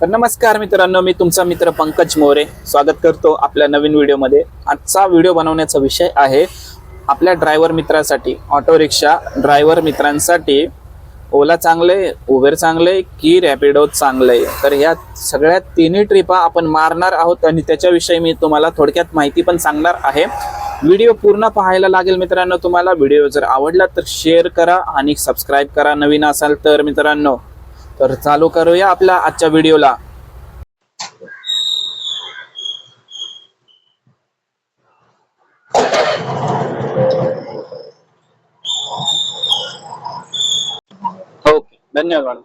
तर नमस्कार मित्रांनो मी तुमचा मित्र पंकज मोरे. स्वागत करतो आपल्या नवीन व्हिडिओमध्ये. आजचा व्हिडिओ बनवण्याचा विषय आहे आपल्या ड्रायव्हर मित्रासाठी ऑटो रिक्षा ड्रायव्हर मित्रांसाठी. ओला चांगले उबेर चांगले की रॅपिडो चांगले तर ह्या सगळ्या तिन्ही ट्रिपा आपण मारणार आहोत आणि त्याच्याविषयी मी तुम्हाला थोडक्यात माहिती पण सांगणार आहे. व्हिडिओ पूर्ण पाहायला लागेल मित्रांनो तुम्हाला. व्हिडिओ जर आवडला तर शेअर करा आणि सबस्क्राईब करा. नवीन असाल तर मित्रांनो तर चालू करूया आपल्या आजच्या व्हिडिओला. ओके धन्यवाद.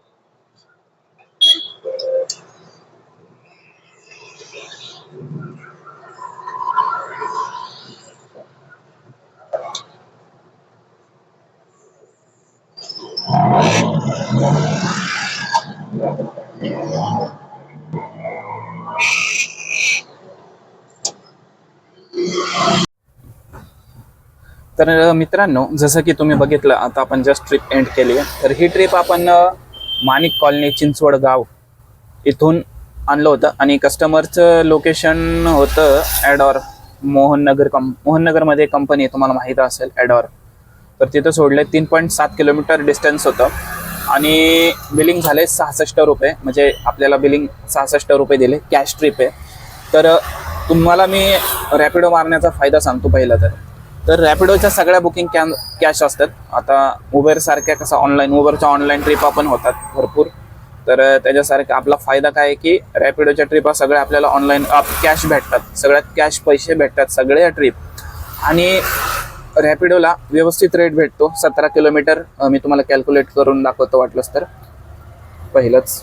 तर मित्रांनो जसं की तुम्ही बघितलं आता आपण जस्ट ट्रिप एंड केली आहे. तर ही ट्रिप आपण माणिक कॉलनी चिंचवड गाव इथून आणलं होतं. आणि कस्टमरचं लोकेशन होतं ॲडॉर मोहननगर कं मोहननगरमध्ये कंपनी आहे तुम्हाला माहीत असेल ॲडॉर तर तिथं सोडले तीन पॉईंट सात किलोमीटर डिस्टन्स होतं. आणि बिलिंग झाले सहासष्ट रुपये म्हणजे आपल्याला बिलिंग सहासष्ट रुपये दिले कॅश ट्रिप आहे. तर तुम्हाला मी रॅपिडो मारण्याचा फायदा सांगतो पहिला तर. तर रॅपिडोच्या सगळ्या बुकिंग कॅन कॅश असतात. आता उबेर सारख्या कसं ऑनलाईन उबरच्या ऑनलाईन ट्रिपा पण होतात भरपूर. तर त्याच्यासारखा आपला फायदा काय आहे की रॅपिडोच्या ट्रिपा सगळ्या आपल्याला ऑनलाईन कॅश भेटतात. सगळ्यात कॅश पैसे भेटतात सगळ्या ट्रिप आणि रॅपिडोला व्यवस्थित रेट भेटतो. सतरा किलोमीटर मी तुम्हाला कॅल्क्युलेट करून दाखवतो वाटलंच तर. पहिलंच.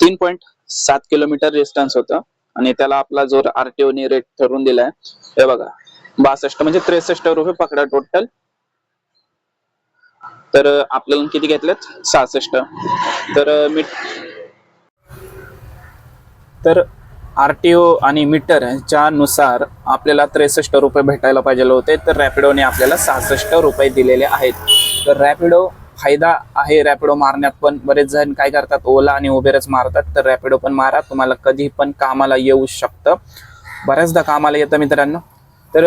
तीन पॉईंट सात किलोमीटर डिस्टन्स होतं. आणि त्याला आपला जो आरटीओने रेट ठरवून दिलाय हे बघा. बासष्ट म्हणजे त्रेसष्ट रुपये पकडा टोटल तर आपल्याला किती घेतलेत? सहासष्ट. तर मी तर आरटीओ आणि मीटरच्या नुसार आपल्याला त्रेसष्ट रुपये भेटायला पाहिजे होते. तर रॅपिडोने आपल्याला सहासष्ट रुपये दिलेले आहेत. तर रॅपिडो फायदा आहे रॅपिडो मारण्यात पण. बरेच जण काय करतात ओला आणि उबेरच मारतात तर रॅपिडो पण मारा. तुम्हाला कधी पण कामाला येऊ शकतं. बऱ्याचदा कामाला येतं मित्रांनो. तर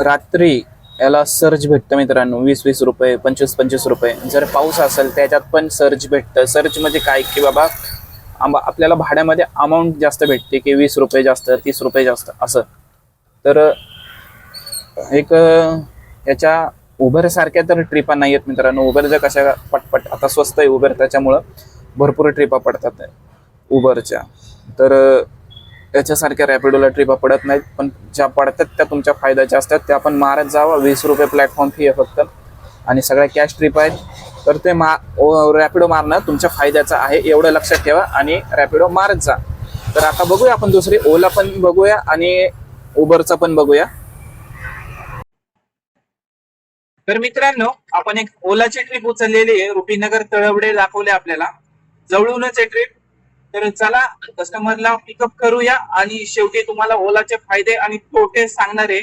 रात्री याला सर्ज भेटतं मित्रांनो. वीस वीस रुपये पंचवीस पंचवीस रुपये. जर पाऊस असेल त्याच्यात पण सर्ज भेटतं. सर्ज म्हणजे काय की बाबा आंबा आपल्याला भाड्यामध्ये अमाऊंट जास्त भेटते की वीस रुपये जास्त तीस रुपये जास्त असं. तर एक याच्या उबर सारख्या तर ट्रिपा नाही आहेत मित्रांनो. उबर जर कशा पटपट आता स्वस्त आहे उबर त्याच्यामुळं भरपूर ट्रिपा पडतात. उबरच्या तर याच्यासारख्या रॅपिडोला ट्रिपा पडत नाहीत पण ज्या पडतात त्या तुमच्या फायद्याच्या असतात त्या आपण मारत जावा. वीस रुपये प्लॅटफॉर्म फी आहे फक्त. आणि सगळ्या कॅश ट्रिप आहेत. तर ते मा रॅपिडो मारणं तुमच्या फायद्याचं आहे एवढं लक्षात ठेवा आणि रॅपिडो मारत जा. तर आता बघूया आपण दुसरी ओला पण बघूया आणि उबरचा पण बघूया. तर मित्रांनो आपण एक ओलाची ट्रिप उचललेली आहे. रुपीनगर तळवडे दाखवले आपल्याला. जवळूनच आहे ट्रिप तर चला कस्टमरला पिकअप करूया आणि शेवटी तुम्हाला ओलाचे फायदे आणि तोटे सांगणार आहे.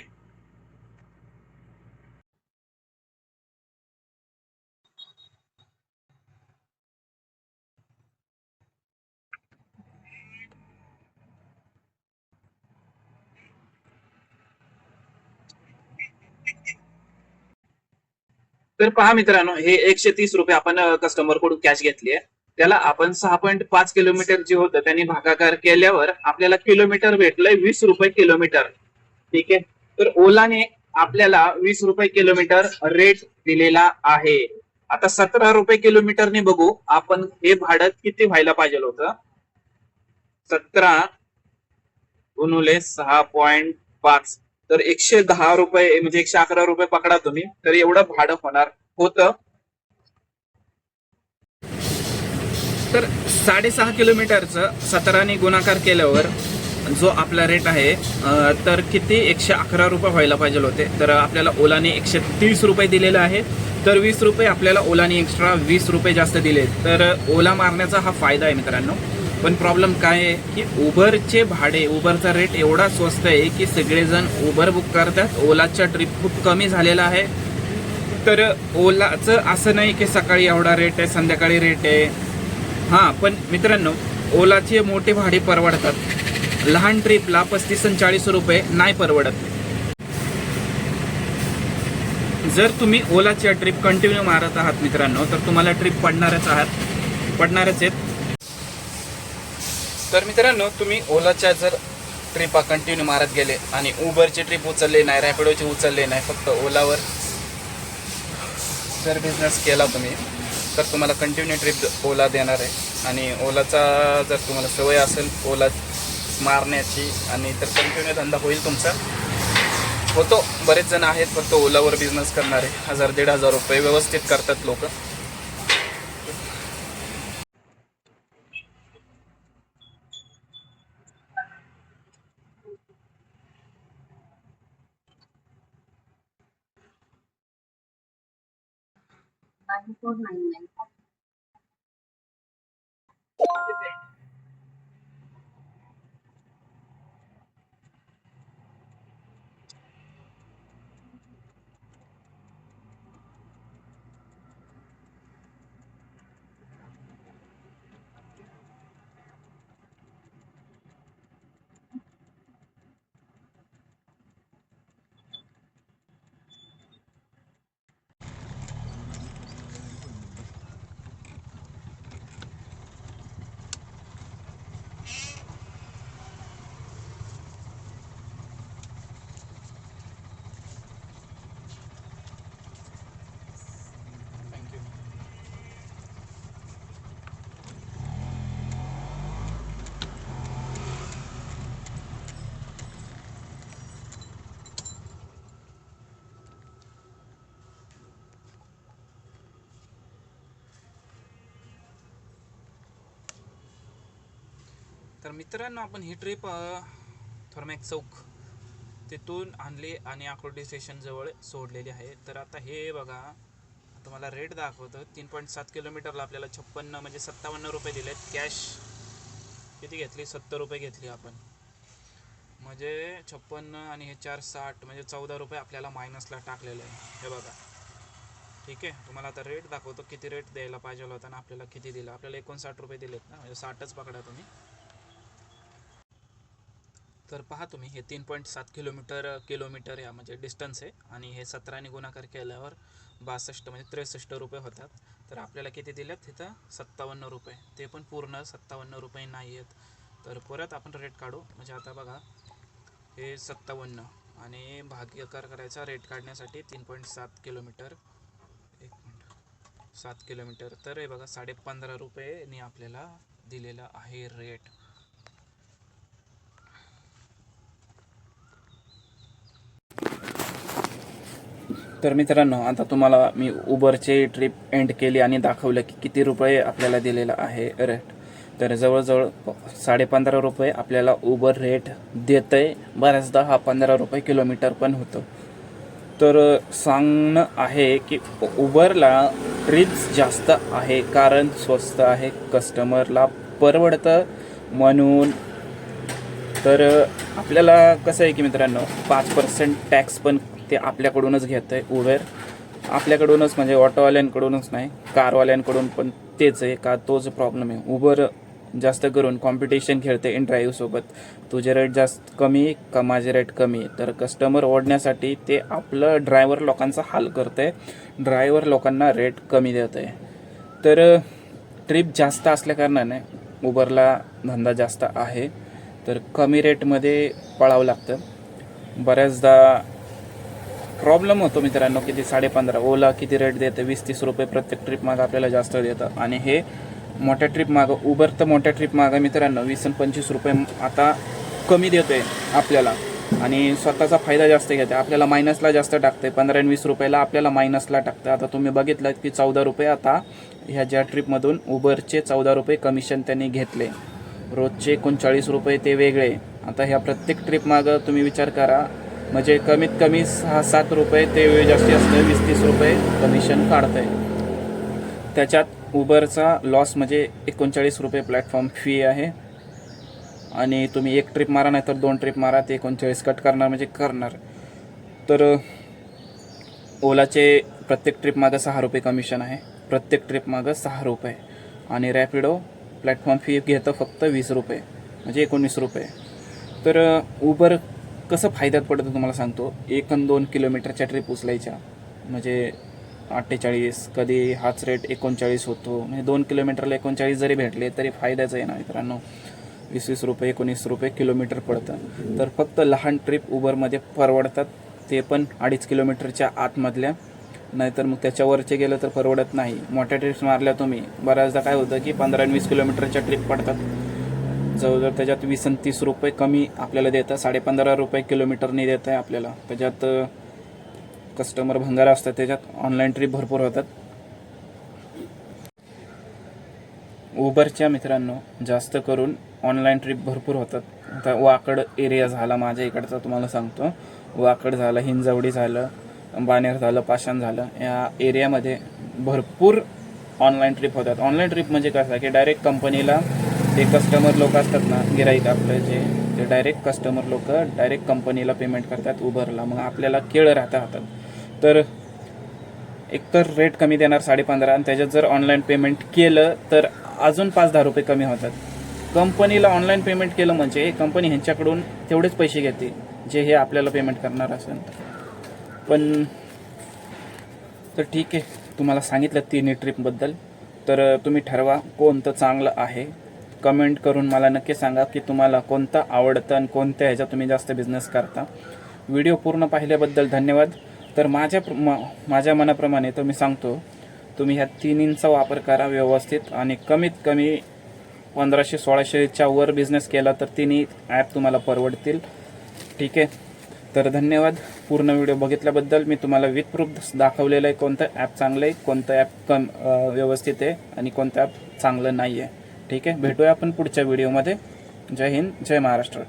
तर पहा मित्रांनो हे एकशे तीस रुपये आपण कस्टमरकडून कॅश घेतली आहे. त्याला आपण सहा पॉईंट पाच किलोमीटर जे होतं त्यांनी भागाकार केल्यावर आपल्याला किलोमीटर भेटलंय वीस रुपये किलोमीटर ठीक आहे? तर ओलाने आपल्याला वीस रुपये किलोमीटर रेट दिलेला आहे. आता सतरा रुपये किलोमीटरने बघू आपण हे भाडं किती व्हायला पाहिजे होतं? सतरा गुणुले सहा पॉईंट पाच तर एकशे दहा रुपये म्हणजे एकशे अकरा रुपये पकडा तुम्ही. तर एवढं भाडं होणार होतं. तर साडेसहा किलोमीटरचं सतराने गुणाकार केल्यावर जो आपला रेट आहे तर किती? एकशे अकरा रुपये व्हायला पाहिजे होते. तर आपल्याला ओलाने एकशे तीस रुपये दिलेले आहे तर वीस रुपये आपल्याला ओलाने एक्स्ट्रा वीस रुपये जास्त दिले तर ओला मारण्याचा हा फायदा आहे मित्रांनो. पण प्रॉब्लेम काय आहे की उबरचे भाडे उबरचा रेट एवढा स्वस्त आहे की सगळेजण उबर बुक करतात. ओलाचा ट्रिप खूप कमी झालेला आहे. तर ओलाचं असं नाही की सकाळी एवढा रेट आहे संध्याकाळी रेट आहे. हां पण मित्रांनो ओलाचे मोठे भाडे परवडतात. लहान ट्रिपला पस्तीस आणि चाळीस रुपये नाही परवडत. जर तुम्ही ओलाच्या ट्रिप कंटिन्यू मारत आहात मित्रांनो तर तुम्हाला ट्रिप पडणारच आहात. पडणारच आहेत. तर मित्रांनो तुम्ही ओलाच्या जर ट्रिप कंटिन्यू मारत गेले आणि उबरची ट्रिप उचलली नाही रॅपिडोची उचलली नाही फक्त ओलावर जर बिझनेस केला तुम्ही तर तुम्हाला कंटिन्यू ट्रिप ओला देणार आहे. आणि ओलाचा जर तुम्हाला सवय असेल ओला मारण्याची आणि तर कंटिन्यू धंदा होईल तुमचा. होतो बरेच जण आहेत फक्त ओलावर बिझनेस करणारे. हजार दीड हजार रुपये व्यवस्थित करतात लोक. su forma de तर मित्रांनो आपण ही ट्रिप थोरमॅक चौक तिथून आणली आणि आकुर्डी स्टेशनजवळ सोडलेली आहे. तर आता हे बघा तुम्हाला रेट दाखवतं. तीन पॉईंट सात किलोमीटरला आपल्याला छप्पन्न म्हणजे सत्तावन्न रुपये दिले आहेत कॅश किती घेतली? सत्तर रुपये घेतली आपण. म्हणजे छप्पन्न आणि हे चार साठ म्हणजे चौदा रुपये आपल्याला मायनसला टाकलेलं आहे. हे बघा. ठीक आहे? तुम्हाला आता रेट दाखवतो. किती रेट द्यायला पाहिजे होता ना आपल्याला किती दिला? आपल्याला एकोणसाठ रुपये दिलेत ना? म्हणजे साठच पकडा तुम्ही. तर पहा तुम्ही हे तीन पॉईंट सात किलोमीटर किलोमीटर या म्हणजे डिस्टन्स आहे. आणि हे सतराने गुणाकार केल्यावर बासष्ट म्हणजे त्रेसष्ट रुपये होतात. तर आपल्याला किती दिल्यात तिथं सत्तावन्न रुपये. ते पण पूर्ण सत्तावन्न रुपये नाही आहेत. तर परत आपण रेट काढू. म्हणजे आता बघा हे सत्तावन्न. आणि भाग्यकार करायचा रेट काढण्यासाठी तीन पॉईंट सात किलोमीटर एक मिनिट सात किलोमीटर तर हे बघा साडे पंधरा रुपयेनी आपल्याला दिलेला आहे रेट तर मित्रांनो आता तुम्हाला मी उबरची ट्रिप एंड केली आणि दाखवलं की किती रुपये आपल्याला दिलेला आहे रेट तर जवळजवळ साडेपंधरा रुपये आपल्याला उबर रेट देतं आहे बऱ्याचदा हा पंधरा रुपये किलोमीटर पण होतो. तर सांगणं आहे की उबरला ट्रिप्स जास्त आहे कारण स्वस्त आहे कस्टमरला परवडतं म्हणून. तर आपल्याला कसं आहे की मित्रांनो पाच पर्सेंट टॅक्स पण ते आपल्याकडूनच घेतं आहे उबेर आपल्याकडूनच म्हणजे ऑटोवाल्यांकडूनच नाही कारवाल्यांकडून पण तेच आहे का तोच प्रॉब्लेम आहे. उबर जास्त करून कॉम्पिटिशन खेळते इन ड्राईव्हसोबत तुझे रेट जास्त कमी का माझे रेट कमी तर कस्टमर ओढण्यासाठी ते आपलं ड्रायव्हर लोकांचा हाल करतं आहे ड्रायव्हर लोकांना रेट कमी देत आहे तर ट्रिप जास्त असल्याकारणाने उबरला धंदा जास्त आहे. तर कमी रेटमध्ये पळावं लागतं. बऱ्याचदा प्रॉब्लेम होतो मित्रांनो किती साडेपंधरा. ओला किती रेट देतं? वीस तीस रुपये प्रत्येक ट्रिप मागं आपल्याला जास्त देतं. आणि हे मोठ्या ट्रिप मागं उबर तर मोठ्या ट्रिप मागं मित्रांनो वीस आणि पंचवीस रुपये आता कमी देतो आहे आपल्याला. आणि स्वतःचा फायदा जास्त घेते आपल्याला मायनसला जास्त टाकते पंधरा आणि वीस रुपयाला आपल्याला मायनसला टाकतं आता तुम्ही बघितलं की चौदा रुपये आता ह्या ज्या ट्रिपमधून उबरचे चौदा रुपये कमिशन त्यांनी घेतले. रोजचे एकोणचाळीस रुपये ते वेगळे. आता ह्या प्रत्येक ट्रिप मागं तुम्ही विचार करा म्हणजे कमीत कमी सहा सात रुपये ते जास्ती असतं वीस तीस रुपये कमिशन काढतं आहे त्याच्यात उबरचा लॉस म्हणजे एकोणचाळीस रुपये प्लॅटफॉर्म फी आहे. आणि तुम्ही एक ट्रिप मारा नाही तर दोन ट्रिप मारा ते एकोणचाळीस कट करणार म्हणजे करणार. तर ओलाचे प्रत्येक ट्रिप मागं सहा रुपये कमिशन आहे. प्रत्येक ट्रिप मागं सहा रुपये. आणि रॅपिडो प्लॅटफॉर्म फी घेतं फक्त वीस रुपये म्हणजे एकोणीस रुपये. तर उबर कसं फायद्यात पडतं तुम्हाला सांगतो. एक आणि दोन किलोमीटरच्या ट्रिप उचलायच्या. म्हणजे अठ्ठेचाळीस कधी हाच रेट एकोणचाळीस होतो. म्हणजे दोन किलोमीटरला एकोणचाळीस जरी भेटले तरी फायद्याचं आहे ना मित्रांनो. वीस वीस रुपये एकोणीस रुपये किलोमीटर पडतं. तर फक्त लहान ट्रिप उबरमध्ये परवडतात. ते पण अडीच किलोमीटरच्या आतमधल्या. नाहीतर मग त्याच्यावरचे गेलं तर परवडत नाही. मोठ्या ट्रिप्स मारल्या तुम्ही. बऱ्याचदा काय होतं की पंधरा वीस किलोमीटरच्या ट्रिप पडतात. जवळजवळ त्याच्यात वीस आणि तीस रुपये कमी आपल्याला देतं. साडेपंधरा रुपये किलोमीटरने देत आहे आपल्याला. त्याच्यात कस्टमर भंगार असतात. त्याच्यात ऑनलाईन ट्रिप भरपूर होतात. उबरच्या मित्रांनो जास्त करून ऑनलाईन ट्रिप भरपूर होतात. आता वाकड एरिया झाला माझ्या इकडचा तुम्हाला सांगतो. वाकड झालं हिंजवडी झालं बाणेर झालं पाषाण झालं. या एरियामध्ये भरपूर ऑनलाईन ट्रिप होतात. ऑनलाईन ट्रिप म्हणजे कसं की डायरेक्ट कंपनीला ते कस्टमर लोक असतात ना गिराईक आपलं जे ते डायरेक्ट कस्टमर लोक डायरेक्ट कंपनीला पेमेंट करतात उबरला मग आपल्याला केळ राहता हातात. तर एकतर रेट कमी देणार साडेपंधरा आणि त्याच्यात जर ऑनलाईन पेमेंट केलं तर अजून पाच दहा रुपये कमी होतात. कंपनीला ऑनलाईन पेमेंट केलं म्हणजे कंपनी ह्यांच्याकडून तेवढेच पैसे घेते जे हे आपल्याला पेमेंट करणार असेल. पण तर ठीक आहे. तुम्हाला सांगितलं तिन्ही ट्रिपबद्दल तर तुम्ही ठरवा कोणतं चांगलं आहे. कमेंट करून मला नक्की सांगा की तुम्हाला कोणतं आवडतं आणि कोणत्या ह्याच्यात तुम्ही जास्त बिझनेस करता. व्हिडिओ पूर्ण पाहिल्याबद्दल धन्यवाद. तर माझ्या प्र- म- माझ्या मनाप्रमाणे तर मी सांगतो तुम्ही ह्या तिन्हींचा वापर करा व्यवस्थित आणि कमीत कमी पंधराशे सोळाशेच्या वर बिझनेस केला तर तिन्ही ॲप तुम्हाला परवडतील. ठीक आहे? तर धन्यवाद. पूर्ण व्हिडिओ बघितल्याबद्दल मी तुम्हाला विथ प्रूफ दाखवलेलं आहे कोणतं ॲप चांगलं आहे कोणतं ॲप कम व्यवस्थित आहे आणि कोणतं ॲप चांगलं नाही आहे ठीक आहे? भेटूया आपण पुढच्या व्हिडिओमध्ये जय हिंद जय महाराष्ट्र.